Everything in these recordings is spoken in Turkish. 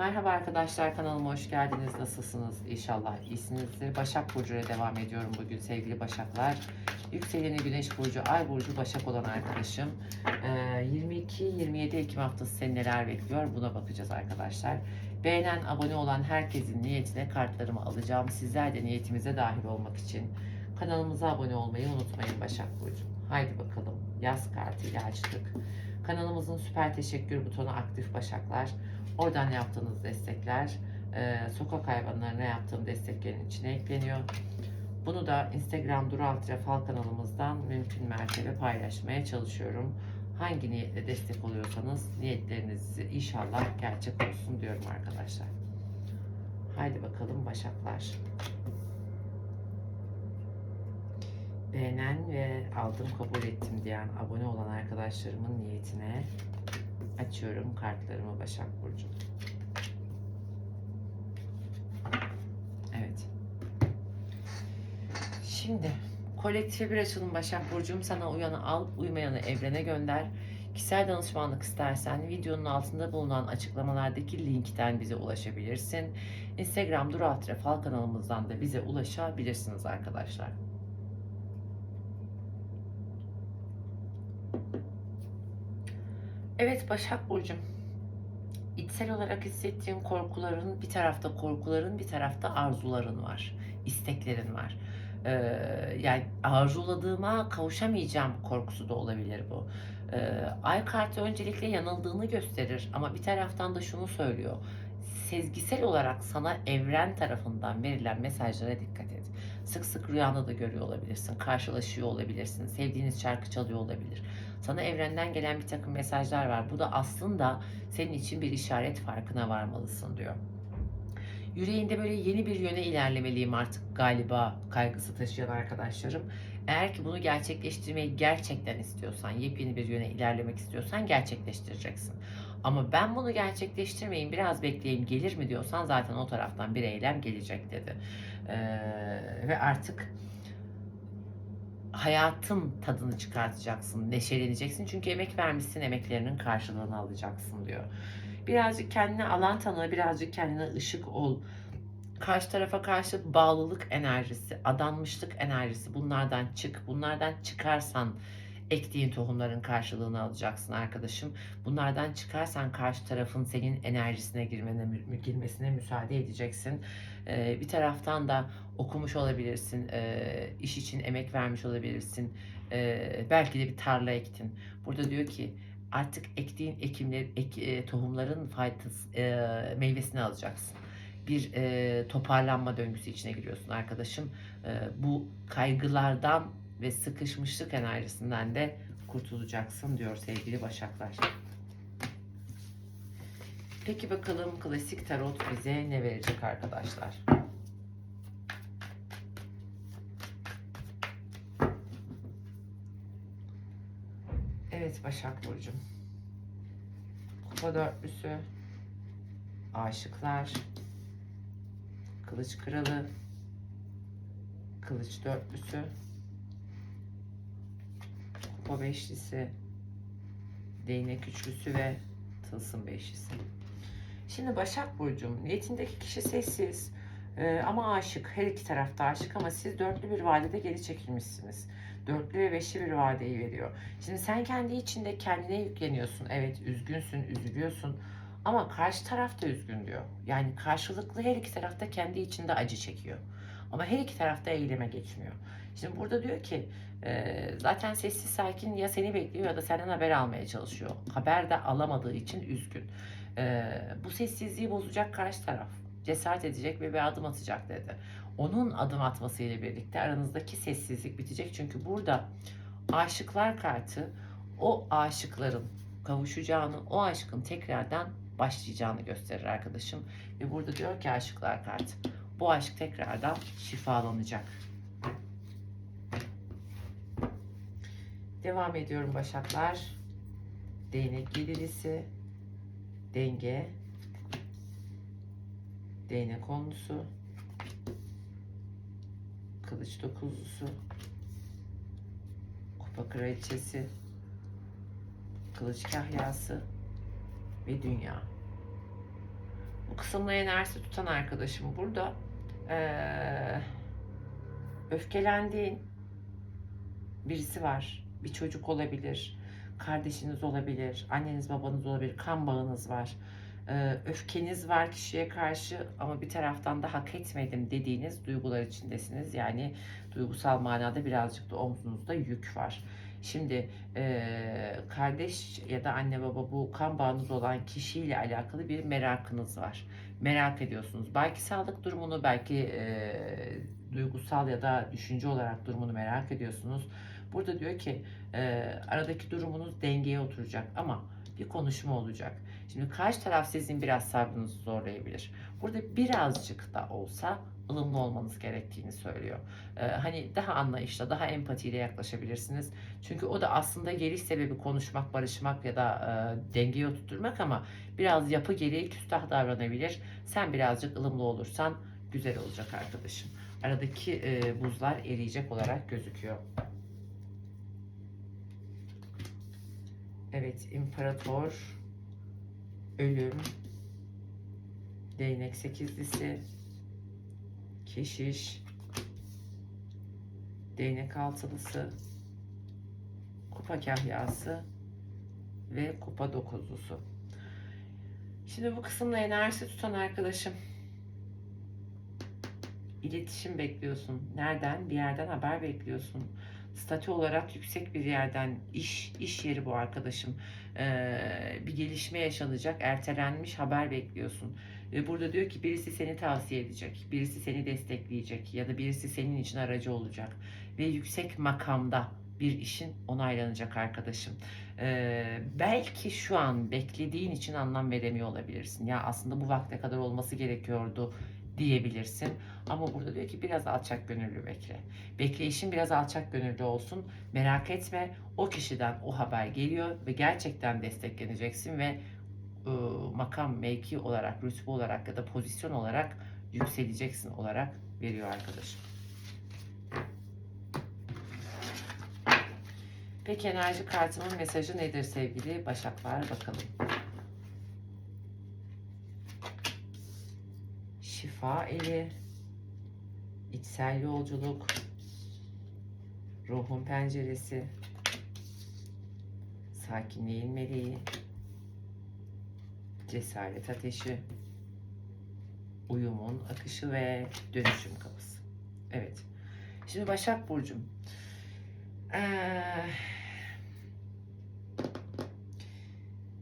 Merhaba arkadaşlar kanalıma hoş geldiniz. Nasılsınız? İnşallah iyisinizdir. Başak Burcu'ya devam ediyorum bugün sevgili Başaklar. Yükseleni Güneş Burcu, Ay Burcu Başak olan arkadaşım. Ee, 22-27 Ekim haftası seni neler bekliyor buna bakacağız arkadaşlar. Beğenen, abone olan herkesin niyetine kartlarımı alacağım. Sizler de niyetimize dahil olmak için kanalımıza abone olmayı unutmayın Başak Burcu. Haydi bakalım yaz kartıyla açtık. Kanalımızın süper teşekkür butonu aktif Başaklar. Oradan yaptığınız destekler e, sokak hayvanlarına yaptığım desteklerin içine ekleniyor. Bunu da Instagram Dural Fal kanalımızdan mümkün mertebe paylaşmaya çalışıyorum. Hangi niyetle destek oluyorsanız niyetleriniz inşallah gerçek olsun diyorum arkadaşlar. Haydi bakalım Başaklar. Beğenen ve aldım kabul ettim diyen abone olan arkadaşlarımın niyetine açıyorum kartlarımı Başak Burcu. Evet. Şimdi kolektife bir açılım Başak Burcu'm sana uyanı al, uymayanı evrene gönder. Kişisel danışmanlık istersen videonun altında bulunan açıklamalardaki linkten bize ulaşabilirsin. Instagram Dural Fal kanalımızdan da bize ulaşabilirsiniz arkadaşlar. Evet Başak Burcu'm. İçsel olarak hissettiğim korkuların bir tarafta korkuların bir tarafta arzuların var. isteklerin var. Ee, yani arzuladığıma kavuşamayacağım korkusu da olabilir bu. Ee, ay kartı öncelikle yanıldığını gösterir ama bir taraftan da şunu söylüyor. Sezgisel olarak sana evren tarafından verilen mesajlara dikkat et. Sık sık rüyanda da görüyor olabilirsin, karşılaşıyor olabilirsin, sevdiğiniz şarkı çalıyor olabilir. Sana evrenden gelen bir takım mesajlar var. Bu da aslında senin için bir işaret farkına varmalısın diyor. Yüreğinde böyle yeni bir yöne ilerlemeliyim artık galiba kaygısı taşıyan arkadaşlarım. Eğer ki bunu gerçekleştirmeyi gerçekten istiyorsan, yepyeni bir yöne ilerlemek istiyorsan gerçekleştireceksin. Ama ben bunu gerçekleştirmeyin, biraz bekleyeyim gelir mi diyorsan zaten o taraftan bir eylem gelecek dedi. Ee, ve artık hayatın tadını çıkartacaksın, neşeleneceksin. Çünkü emek vermişsin, emeklerinin karşılığını alacaksın diyor. Birazcık kendine alan tanı, birazcık kendine ışık ol. Karşı tarafa karşı bağlılık enerjisi, adanmışlık enerjisi bunlardan çık. Bunlardan çıkarsan ektiğin tohumların karşılığını alacaksın arkadaşım. Bunlardan çıkarsan karşı tarafın senin enerjisine girmene, girmesine müsaade edeceksin. Ee, bir taraftan da okumuş olabilirsin, e, iş için emek vermiş olabilirsin. E, belki de bir tarla ektin. Burada diyor ki artık ektiğin ekimler, ek, e, tohumların faydası, e, meyvesini alacaksın. Bir e, toparlanma döngüsü içine giriyorsun arkadaşım. E, bu kaygılardan ve sıkışmışlık enerjisinden de kurtulacaksın diyor sevgili Başaklar. Peki bakalım klasik tarot bize ne verecek arkadaşlar? Evet Başak Burcu'm. Kupa dörtlüsü. Aşıklar. Kılıç kralı. Kılıç dörtlüsü. Kupa beşlisi. Değnek üçlüsü ve tılsım beşlisi. Şimdi Başak Burcu'm niyetindeki kişi sessiz ee, ama aşık. Her iki tarafta aşık ama siz dörtlü bir vadede geri çekilmişsiniz. Dörtlü ve beşli bir vadeyi veriyor. Şimdi sen kendi içinde kendine yükleniyorsun. Evet üzgünsün, üzülüyorsun. Ama karşı taraf da üzgün diyor. Yani karşılıklı her iki tarafta kendi içinde acı çekiyor. Ama her iki tarafta eyleme geçmiyor. Şimdi burada diyor ki zaten sessiz sakin ya seni bekliyor ya da senden haber almaya çalışıyor. Haber de alamadığı için üzgün. Bu sessizliği bozacak karşı taraf. Cesaret edecek ve bir adım atacak dedi. Onun adım atmasıyla birlikte aranızdaki sessizlik bitecek. Çünkü burada aşıklar kartı o aşıkların kavuşacağını, o aşkın tekrardan başlayacağını gösterir arkadaşım. Ve burada diyor ki aşıklar kartı bu aşk tekrardan şifalanacak. Devam ediyorum Başaklar. Değnek yedilisi, denge, değnek onlusu, kılıç dokuzlusu, kupa kraliçesi, kılıç kahyası ve dünya. Bu kısımlı enerjisi tutan arkadaşım burada eee, öfkelendiğin birisi var. Bir çocuk olabilir, kardeşiniz olabilir, anneniz babanız olabilir, kan bağınız var. Eee, öfkeniz var kişiye karşı ama bir taraftan da hak etmedim dediğiniz duygular içindesiniz. Yani duygusal manada birazcık da omzunuzda yük var. Şimdi eee, kardeş ya da anne baba bu kan bağınız olan kişiyle alakalı bir merakınız var. Merak ediyorsunuz. Belki sağlık durumunu, belki eee, duygusal ya da düşünce olarak durumunu merak ediyorsunuz. Burada diyor ki eee, aradaki durumunuz dengeye oturacak ama bir konuşma olacak. Şimdi karşı taraf sizin biraz sabrınızı zorlayabilir. Burada birazcık da olsa ılımlı olmanız gerektiğini söylüyor. Ee, hani daha anlayışla, daha empatiyle yaklaşabilirsiniz. Çünkü o da aslında geliş sebebi konuşmak, barışmak ya da e, dengeyi oturtturmak ama biraz yapı gereği küstah davranabilir. Sen birazcık ılımlı olursan güzel olacak arkadaşım. Aradaki e, buzlar eriyecek olarak gözüküyor. Evet, imparator, ölüm, değnek sekizlisi, keşiş, değnek altılısı, kupa kahyası ve kupa dokuzlusu. Şimdi bu kısımda enerjisi tutan arkadaşım. İletişim bekliyorsun. Nereden? Bir yerden haber bekliyorsun. Statü olarak yüksek bir yerden iş iş yeri bu arkadaşım. Ee, bir gelişme yaşanacak. Ertelenmiş haber bekliyorsun. Ve burada diyor ki birisi seni tavsiye edecek. Birisi seni destekleyecek. Ya da birisi senin için aracı olacak. Ve yüksek makamda bir işin onaylanacak arkadaşım. Ee, belki şu an beklediğin için anlam veremiyor olabilirsin. Ya aslında bu vakte kadar olması gerekiyordu diyebilirsin. Ama burada diyor ki biraz alçak gönüllü bekle. Bekleyişin biraz alçak gönüllü olsun. Merak etme o kişiden o haber geliyor ve gerçekten destekleneceksin ve e, makam, mevki olarak, rütbe olarak ya da pozisyon olarak yükseleceksin olarak veriyor arkadaşım. Peki enerji kartının mesajı nedir sevgili Başaklar bakalım. Şifa eli, içsel yolculuk, ruhun penceresi, sakinliğin meleği, cesaret ateşi, uyumun akışı ve dönüşüm kapısı. Evet. Şimdi Başak Burcu'm. Ee,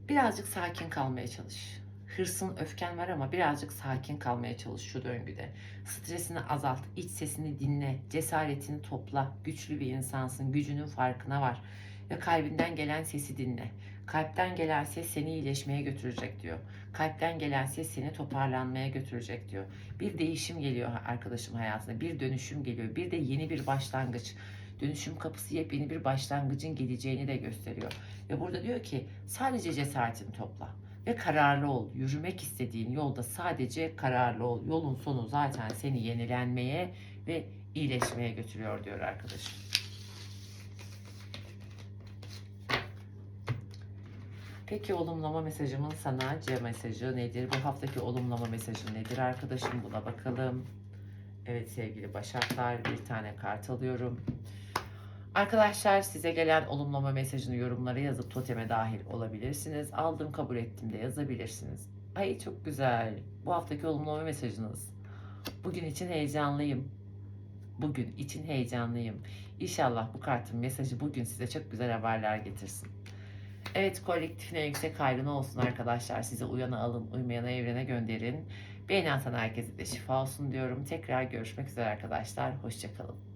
birazcık sakin kalmaya çalış. Hırsın, öfken var ama birazcık sakin kalmaya çalış şu döngüde. Stresini azalt, iç sesini dinle, cesaretini topla. Güçlü bir insansın, gücünün farkına var. Ve kalbinden gelen sesi dinle. Kalpten gelen ses seni iyileşmeye götürecek diyor. Kalpten gelen ses seni toparlanmaya götürecek diyor. Bir değişim geliyor arkadaşım hayatına. Bir dönüşüm geliyor. Bir de yeni bir başlangıç. Dönüşüm kapısı yepyeni bir başlangıcın geleceğini de gösteriyor. Ve burada diyor ki sadece cesaretini topla ve kararlı ol. Yürümek istediğin yolda sadece kararlı ol. Yolun sonu zaten seni yenilenmeye ve iyileşmeye götürüyor diyor arkadaşım. Peki olumlama mesajımın sana C mesajı nedir? Bu haftaki olumlama mesajı nedir arkadaşım? Buna bakalım. Evet sevgili Başaklar bir tane kart alıyorum. Arkadaşlar size gelen olumlama mesajını yorumlara yazıp toteme dahil olabilirsiniz. Aldım kabul ettim de yazabilirsiniz. Ay çok güzel. Bu haftaki olumlama mesajınız. Bugün için heyecanlıyım. Bugün için heyecanlıyım. İnşallah bu kartın mesajı bugün size çok güzel haberler getirsin. Evet kolektifine yüksek hayrına olsun arkadaşlar. Size uyana alın, uymayana evrene gönderin. Beğeni atan herkese de şifa olsun diyorum. Tekrar görüşmek üzere arkadaşlar. Hoşçakalın.